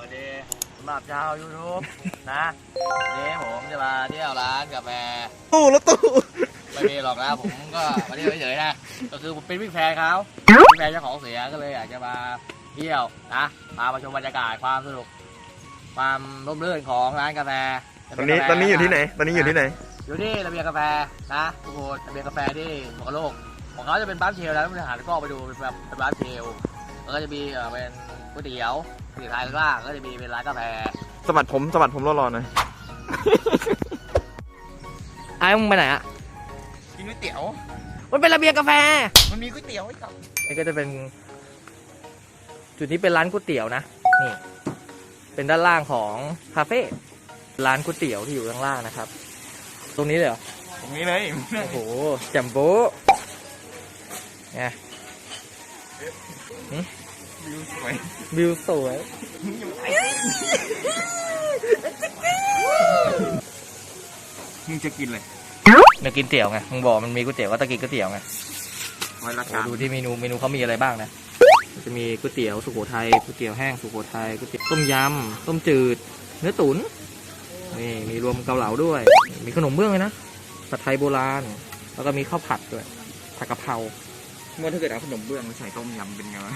วัสดีสำหรับชาวยูทูบนะวันนี้ผมจะมาเที่ยวร้านกาแฟตู้รถตู้ไม่มีหรอกนะผมก็มาเที่ยวเฉยๆนะก็คือผมเป็นวิ่งแฟนเขาวิ่งแฟนเจ้าของเสียก็เลยอยากจะมาเที่ยวนะพามาชมบรรยากาศความสนุก ความร่มรื่นของร้านกาแฟตอนนี้ตอนนี้อยู่ที่ไหน ตอนนี้อยู่ที่ไหน อยู่ที่ระเบียงกาแฟนะทุกคนระเบียงกาแฟที่หัวโลกของเขาจะเป็นบ้านเชลแล้วผู้บริหารก็ไปดูเป็นแบบเป็นบ้านเชลแล้วก็จะมีเอ่อเป็นก๋วยเตี๋ยว ก๋วยเตี๋ยวไทยข้างล่างก็จะมีเป็นร้านกาแฟสะบัดผมสะบัดผมรอๆหน่อย ไอ้มึงไปไหนอะ กินก๋วยเตี๋ยว มันเป็นระเบียงกาแฟ มันมีก๋วยเตี๋ยวไอ้กับนี่ก็จะเป็น จุดนี้เป็นร้านก๋วยเตี๋ยวนะ นี่ เป็นด้านล่างของคาเฟ่ร้านก๋วยเตี๋ยวที่อยู่ข้างล่างนะครับ ตรงนี้เลยเหรอ ตรงนี้เลย โอ้โหแจัมโบ้ไง วิวสวย วิวสวยมึงจะกินเลยเดี๋ยวกินเตี๋ยวไง มึงบอกมันมีก๋วยเตี๋ยวก็ต้องกินก๋วยเตี๋ยวไงไว้ละโอ้กันดูที่เมนูเมนูเขามีอะไรบ้างนะ จะมีก๋วยเตี๋ยวสุโขทัย ก๋วยเตี๋ยวแห้งสุโขทัย ก๋วยเตี๋ยวต้มยำ ต้มจืด เนื้อตุ๋น นี่มีรวมเกาเหลาด้วย มีขนมเบื้องเลยนะ ผัดไทยโบราณ แล้วก็มีข้าวผัดด้วยผัดกะเพรา เมื่อถ้าเกิดเอาขนมเบื้องมาใส่ต้มยำเป็นไงวะ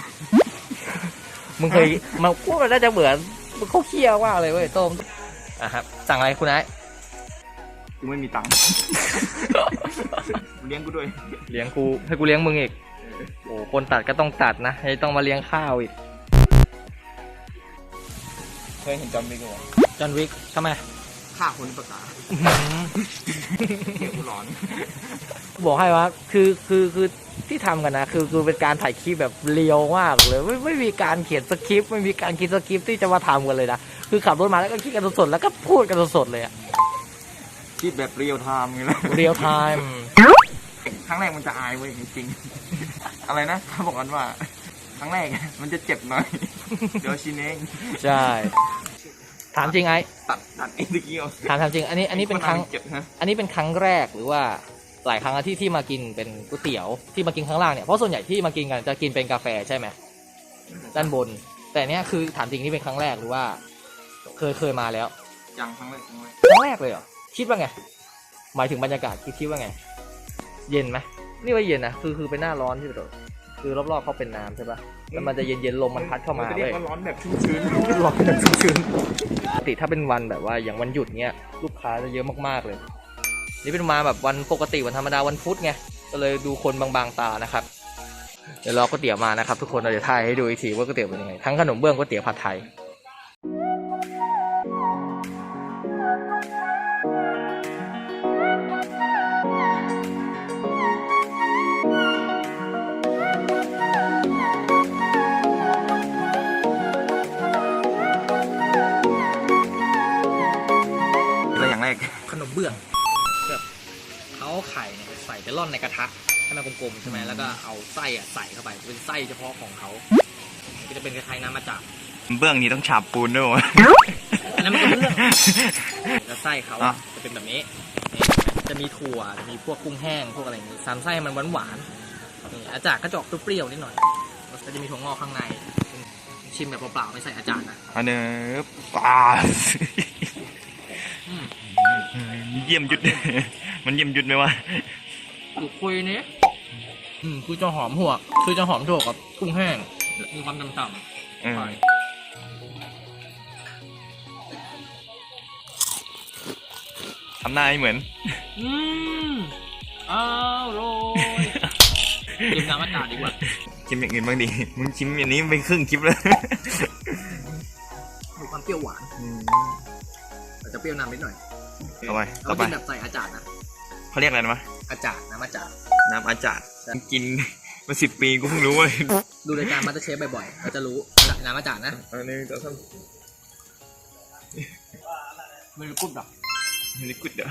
มึงเคยมาพูดมันน่าจะเหมือนมันเขาเคี่ยวมากเลยเว้ยต้มอะครับ สั่งอะไรคุณไอ้กูไม่มีตังค์ เลี้ยงกูด้วย เลี้ยงกูให้กูเลี้ยงมึงอีก โอ้คนตัดก็ต้องตัดนะให้ต้องมาเลี้ยงข้าวอีก เคยเห็นจอมบิ๊กเหรอจอห์นวิกทำไมฆ่าคนประกาศเดี๋ยวกูร้อน บอกให้ว่าคือคือคือ ที่ทำกันนะคือคือเป็นการถ่ายคลิปแบบเรียวมากเลยไม่ไม่มีการเขียนสคริปต์ไม่มีการคิดสคริปต์ที่จะมาทำกันเลยนะคือขับรถมาแล้วก็คิดกันสดๆแล้วก็พูดกันสดๆเลยอะคิดแบบเรียลไทม์ไงล่ะเรียลไทม์ครั้งแรกมันจะอายเว้ยจริงๆอะไรนะเขาบอกกันว่าครั้งแรกมันจะเจ็บหน่อยเดี๋ยวชินเองใช่ถามจริงไอ้ตัดตัดเองตะกี้เอาถามถามจริงอันนี้อันนี้เป็นครั้งเจ็บฮะอันนี้เป็นครั้งแรกหรือว่า หลายครั้งแล้วที่ที่มากินเป็นก๋วยเตี๋ยวที่มากินข้างล่างเนี่ยเพราะส่วนใหญ่ที่มากินกันจะกินเป็นกาแฟใช่ไหมด้านบน แต่เนี้ยคือถามจริงนี่เป็นครั้งแรกหรือว่า เคยเคยมาแล้วยังครั้งแรกครั้งแรกครั้งแรกเลยเหรอคิดว่าไง หมายถึงบรรยากาศคิดคิดว่าไง เย็นไหมนี่ว่าเย็นนะคือคือเป็นหน้าร้อนที่แบบคือรอบๆเขาเป็นน้ำใช่ปะแล้วมันจะเย็นเย็นๆลมมันพัดเข้ามาจะเรียเว้กยว่าร้อนแบบชุ่มชื้นร้อนแบบชื้นๆปกติถ้าเป็นวันแบบว่าอย่างวันหยุดเนี้ยลูกค้าจะเยอะมากๆเลย นี่เป็นมาแบบวันปกติวันธรรมดาวันพุธไงก็เลยดูคนบางๆตานะครับ เดี๋ยวรอก๋วยเตี๋ยวมานะครับ ทุกคนเราจะถ่ายให้ดูอีกทีว่าก๋วยเตี๋ยวเป็นยังไงทั้งขนมเบื้องก๋วยเตี๋ยวผัดไทย เขาเอาไข่เนี่ยใส่ไปร่อนในกระทะให้มันกลมๆใช่ไหมแล้วก็เอาไส้อะใส่เข้าไปเป็นไส้เฉพาะของเขาก็จะเป็นคล้ายๆน้ำมาจากเบื้องนี้ต้องฉาบปูนด้วยวะอันนั้นมันก็เบื้องแล้วไส้เขาอะจะเป็นแบบนี้นี่จะมีถั่วจะมีพวกกุ้งแห้งพวกอะไรอย่างงี้ซามไส้มันหวานหวานๆนี่อาจารย์ก็จะออกเปรี้ยวๆนิดหน่อยแล้วก็จะมีถั่วงอกข้างใน ชิมแบบเปล่าๆไม่ใส่อาจารย์นะอันเนี้ยปลาเยี่ยมยุด มันเยี่ยมยุดไหมวะอยู่คุยนี้อืมคือจะหอมหัวกคือจะหอมถั่วกับกุ้งแห้งมีความต่ำๆเออไปทำหน้าให้เหมือน อืมอร่อยดื่มน้ำอากาศดีกว่าชิมอย่างอื่นบ้างดิ มึงชิมอย่างนี้ไปครึ่งคลิปแล้ว มีความเปรี้ยวหวานอาจจะเปรี้ยวนำนิดหน่อยเอาไปเราต่อไป กินแบบใส่อาจารย์นะ เขาเรียกอะไรนะวะอาจารย์น้ำอาจารย์ น้ำอาจารย์กิน มาสิบปีกูเพิ่งรู้เว้ยดูรายการมาสเตอร์เชฟบ่อยๆเราจะรู้น้ำอาจารย์นะอันนี้จะทไม่รู้กุดหรอกำนี่กุดเด้อ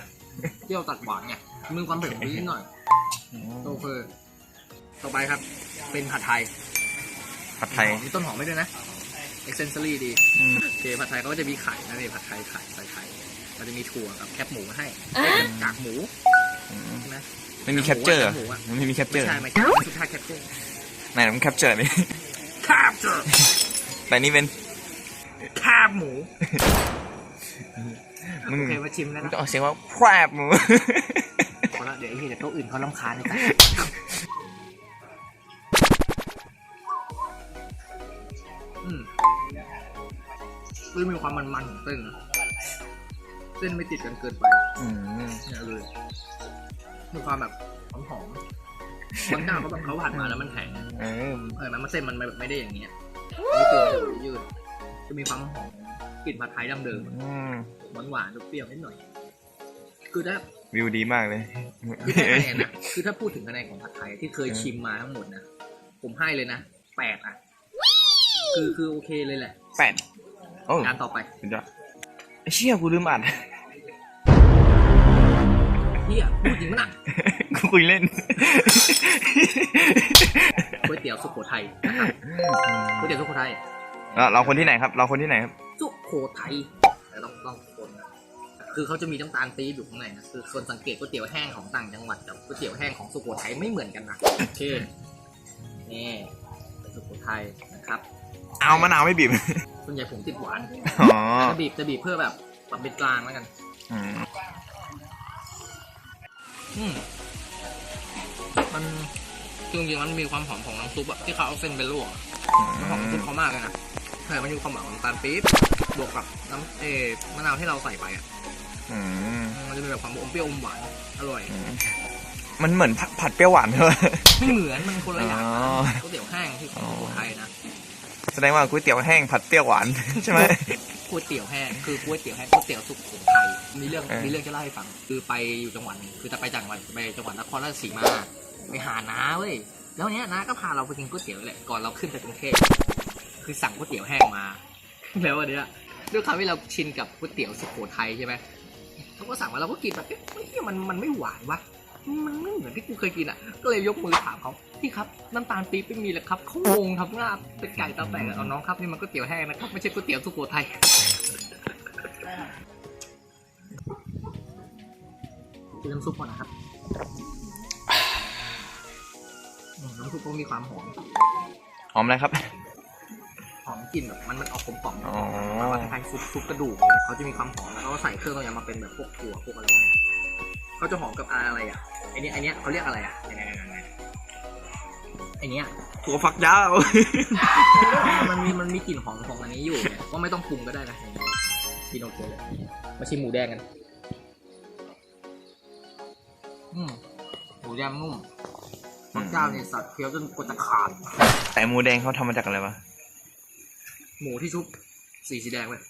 เปรี้ยวตัดหวานไงมีความเผ็ดนิดหน่อยโอเคต่อไปครับ เป็นผัดไทยผัดไทยมีต้นหอมไม่ด้วยนะเอ็กเซนซอรี่ดี อืม โอเคผัดไทยเขาก็จะมีไข่นะนี่ผัดไทยไข่ใส่ไข่เราจะมีถั่วกับแคบหมูมาให้กากหมูอืมใช่ไหม ไม่มีแคปเจอร์หมูอะมันไม่มีแคปเจไม่อร์ใช่ไม่ใช่ไม่ใช่ท่าแคปเจอร์ไหนมันแคปเจอร์นี่แคปเจอร์แต่นี่เป็นแคปบหมูมึงโอเคมาชิมแล้วมึงนะต้องเอาเสียงว่าแพรบหมูพอแล้วเดี๋ยวไอ้ที่เดี๋ยวโต๊ะอื่นเขาลำคาญกันอืมเฮ้ยมีความมันๆของเส้นนะเส้นไม่ติดกันเกินไปอืมเนี่ยเลย มีความแบบหอมๆบางเจ้าเขาแบบเขาผัดมาแล้วมันแข็งเออเออมันมันเส้นมันแบบไม่ได้อย่างเงี้ยนี่คือมันจะยืดจะมีความหอมกลิ่นผัดไทยดั้งเดิมอืมหวานหวานๆเปรี้ยวๆนิดหน่อย คือถ้าวิวดีมากเลยคือถ้าคะแนนนะคือถ้าพูดถึงคะแนนของผัดไทยที่เคยชิมมาทั้งหมดนะผมให้เลยนะแปดอะ คือคือโอเคเลยแหละแปดโอ้จานต่อไปสุดยอดไอ้เชี่ยกูลืมอัดเฮียพูดจริงมั้ยน่ะกู คุยเล่น ก๋วยเตี๋ยวสุโขทัยนะครับก๋วยเตี๋ยวสุโขทัยเราเราคนที่ไหนครับ เราคนที่ไหนครับ สุโขทัยแต่ต้องต้องคนนะคือเขาจะมีน้ำตาลปี๊บอยู่ข้างในนะคือคนสังเกตก๋วยเตี๋ยวแห้งของต่างจังหวัดกับก๋วยเตี๋ยวแห้งของสุโขทัยไม่เหมือนกันนะโอเคนี่เป็นสุโขทัยนะครับเอามะนาวไม่บีบ ส่วนใหญ่ผมติดหวานอ๋อจะบีบจะบีบเพื่อแบบปรับเป็นกลางแล้วกัน อืมอืม มันจริงๆมันมีความหอมของน้ำซุปอะที่เขาเอาเส้นไปลวกอะมันหอมน้ำซุปเขามากเลยนะใช่มันมีความหวานของน้ำตาลปี๊บบวกกับน้ำเออมะนาวที่เราใส่ไปอะอืมมันจะมีแบบความอมเปรี้ยวอมหวานอร่อยอืมมันเหมือนผัดผัดเปรี้ยวหวานใช่ไหมไม่เหมือนมันคนละอย่างอ๋อก๋วยเตี๋ยวแห้งที่ของสุโขทัยนะแสดงว่าก๋วยเตี๋ยวแห้งผัดเปรี้ยวหวานใช่ไหม ก๋วยเตี๋ยวแห้งคือก๋วยเตี๋ยวแห้งก๋วยเตี๋ยวสุโขทัยมีเรื่องเออ มีเรื่องจะเล่าให้ฟัง คือไปอยู่จังหวัดหนึ่งคือจะไปจังหวัดไปจังหวัดนครราชสีมา ไปหาน้าเว้ยแล้วเนี้ยน้าก็พาเราไปกินก๋วยเตี๋ยวแหละก่อนเราขึ้นไปกรุงเทพคือสั่งก๋วยเตี๋ยวแห้งมา แล้ววันเนี้ยด้วยความที่เราชินกับก๋วยเตี๋ยวสุโขทัยใช่ไหมเขาก็สั่งมาเราก็กินแบบเอ๊ะเฮ้ยมันมันไม่หวานวะมันไม่เหมือนที่กูเคยกินอะ ก็เลยยกมือถามเขาพี่ครับน้ำตาลปี๊บไม่มีเลยครับเขางงครับว่าเป็นไก่ตาแตกเอาน้องครับนี่มันก๋วยเตี๋ยวแห้งนะครับไม่ใช่ก๋วยเตี๋ยวสุโขทัยกินน้ำซุปก่อนนะครับ น้ำซุปก็มีความหอมหอมอะไรครับ หอมกลิ่นแบบมันมันออกกลมกล่อมอ๋อแบบว่าคล้ายๆซุปซุปกระดูกเขาจะมีความหอมแล้วเขาก็ใส่เครื่องอะไรมาเป็นแบบพวกถั่วพวกอะไรเนี่ยเขาจะหอมกับอะไรอะไอเนี้ยไอเนี้ยเขาเรียกอะไรอะไหนๆๆๆไอเนี้ย ถั่วฝักยาว มันมีมันมีกลิ่นหอมของอันนี้อยู่เนี่ยก็ไม่ต้องปรุงก็ได้นะกินโอเคเลยมาชิมหมูแดงกัน อืมหมูแดงนุ่ม พระเจ้าเนี่ยสัตว์เคี้ยวจนกว่าจะขาด แต่หมูแดงเขาทำมาจากอะไรวะ หมูที่ชุบสีสีแดงเลย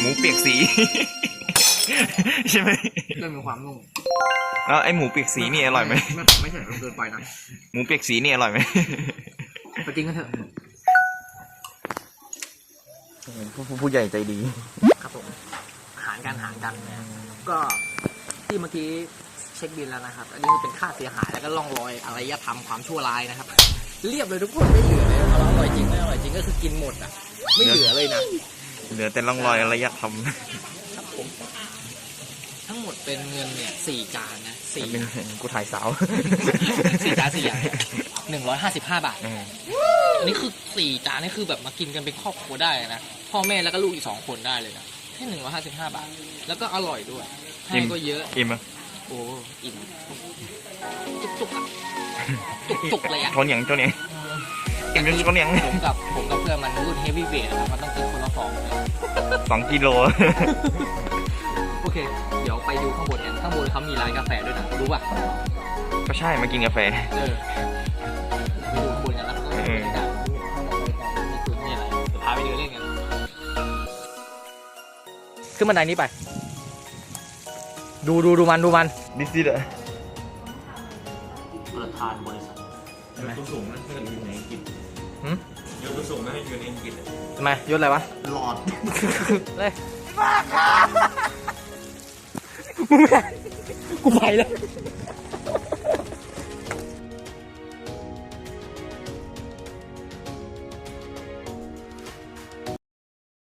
หมูเปียกสี ใช่ไหมเริ่มมีความนุ่มแล้วไอหมูเปียกสีนี่อร่อยไหมไม่ไม่ใช่เกินไปนะหมูเปียกสีนี่อร่อยไหมไปกินกันเถอะผู้ผู้ใหญ่ใจดี ครับผมอาหารการอาหารกันนะก็ที่เมื่อกี้ เช็คบินแล้วนะครับ อันนี้คือเป็นค่าเสียหายแล้วก็ล่องรอยอารยธรรมความชั่วร้ายนะครับ เรียบเลยทุกคนไม่เหลือเลยเราอร่อยจริงไม่อร่อยจริงก็คือกินหมดอะ ไม่เหลือเลยนะ เหลือแต่ร่องรอยอารยธรรมครับผมทั้งหมดเป็นเงินเนี่ยสี่จานนะสี่เป็นกูถ่ายสาวสี่จานสี่อย่างหนึ่งร้อยห้าสิบห้าบาทเอออันนี้คือสี่จานนี่คือแบบมากินกันเป็นครอบครัวได้นะพ่อแม่แล้วก็ลูกอีกสองคนได้เลยนะแค่หนึ่งร้อยห้าสิบห้าบาท แล้วก็อร่อยด้วยให้ก็เยอะอิ่มอะ โอ้อิ่มจุกๆอะจุกๆเลยอะทนอย่างทนอย่างอิ่มจนทนอย่างผมกับผมกับเพื่อนมันรุ่นเฮฟวี่เวทนะครับมันต้องกินคนละสองเลยสองกิโลโอเค เดี๋ยวไปดูข้างบนกันข้างบนเขามีร้านกาแฟด้วยนะรู้ป่ะก็ใช่มากินกาแฟเออไปดูข้างบนกันแล้วก็เออด่าข้างบนนี่คือนี่อะไรเดี๋ยวพาไปเดินเล่นกันขึ้นบันไดนี้ไป ดูดูดูมันดูมันดิสซี่เหรอประธานบริษัทใช่ไหมตัวสูงนะเพื่อนอยู่ในอังกฤษหืมยกตัวสูงนะอยู่ในอังกฤษทำไมยศอะไรวะหลอดเลยกูไปแล้ว